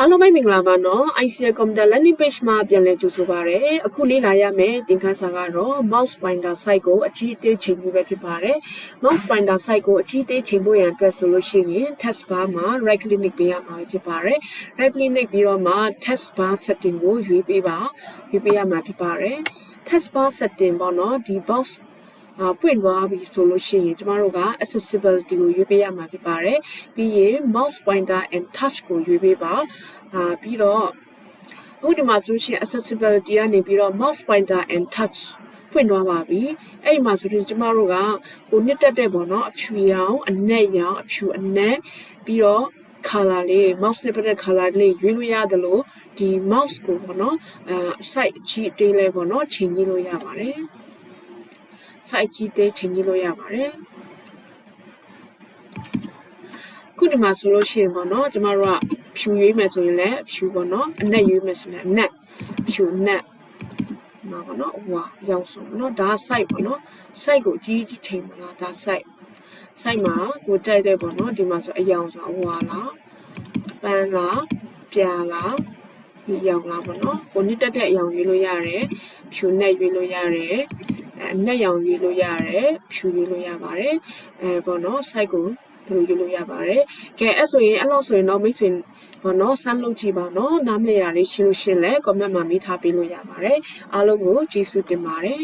အားလုံးပဲမင်္ဂလာပါနော် ICL Computer Landing Page မှာပြန်လည်ကြိုဆိုပါရစေအခုလေ့လာရမယ်သင်ခန်းစာကတော့ mouse pointer site ကိုအကြီးအသေးချိန်ဖို့ပဲဖြစ်ပါတယ် mouse pointer site ကိုအကြီးအသေးချိန်ဖို့ရန်အတွက်ဆိုလို့ရှိရင် task bar မှာ right click ပေးရမှာပဲဖြစ်ပါတယ် right click ပြီးတော့မှ task bar setting ကိုရွေးပေးပါရွေးပေးရမှာဖြစ်ပါတယ် task bar setting ပေါ့နော်ဒီ box အာ ပွင့်သွားပြီဆိုလို့ရှိရင်ကျမတို့က accessibility ကိုရွေးပေးရမှာဖြစ်ပါတယ်ပြီးရင် mouse pointer and touch ကိုရွေးပေးပါအာပြီးတော့အခုဒီမှာဆိုလို့ရှိရင် accessibility ကနေပြီးတော့ mouse pointer and touch ဖွင့်သွားပါပြီအဲ့ဒီမှာဆိုရင်ကျမတို့ကကိုနှစ်တက်တဲ့ပေါ့နော်အဖြူရောင်အနက်ရောင်အဖြူအနက်ပြီးတော့ color လေး mouse နဲ့ပတ်သက် color လေးရွေးလို့ရတယ်လို့ဒီ mouse ကိုပေါ့နော်အဲ site အကြီးအသေးလေးပေါ့နော်ချိန်ကြည့်လို့ရပါတယ် site ကြီးသေးချိန်ကြည့်လို့ရပါတယ်ခုဒီမှာဆိုလို့ရှိရင်ပေါ့နော်ကျမတို့ကဖြူရွေးမယ်ဆိုရင်လည်းဖြူပေါ့နော်အနက်ရွေးမယ်ဆိုရင်လည်းအနက်ဖြူအနက်မှာပေါ့နော်ဟွာရောင်စုံပေါ့နော်ဒါ site ပေါ့နော် site ကိုအကြီးကြီးချိန်မလားဒါ site site မှာကိုကြိုက်တဲ့ပေါ့နော်ဒီမှာဆိုအယောင်ဆိုအဝါလားအပန်းလားပြာလားဒီရောင်လားပေါ့နော်ကိုနစ်တက်တဲ့အယောင်ရွေးလို့ရတယ်ဖြူနဲ့ရွေးလို့ရတယ် အနက်ရောင်ရွေးလို့ရတယ်ဖြူရွေးလို့ရပါတယ်အဲပေါ့နော် site ကိုဘယ်လိုရွေးလို့ရပါတယ်ကဲအဲ့ဆိုရင်အဲ့လောက်ဆိုရင်တော့မိတ်ဆွေဘောနော်ဆန်းလုပ်ကြည့်ပါနော်နားမလည်တာလေးရှင်းလို့ရှင်းလဲ comment မှာမေးထားပေးလို့ရပါတယ်အားလုံးကိုကျေးဇူးတင်ပါတယ်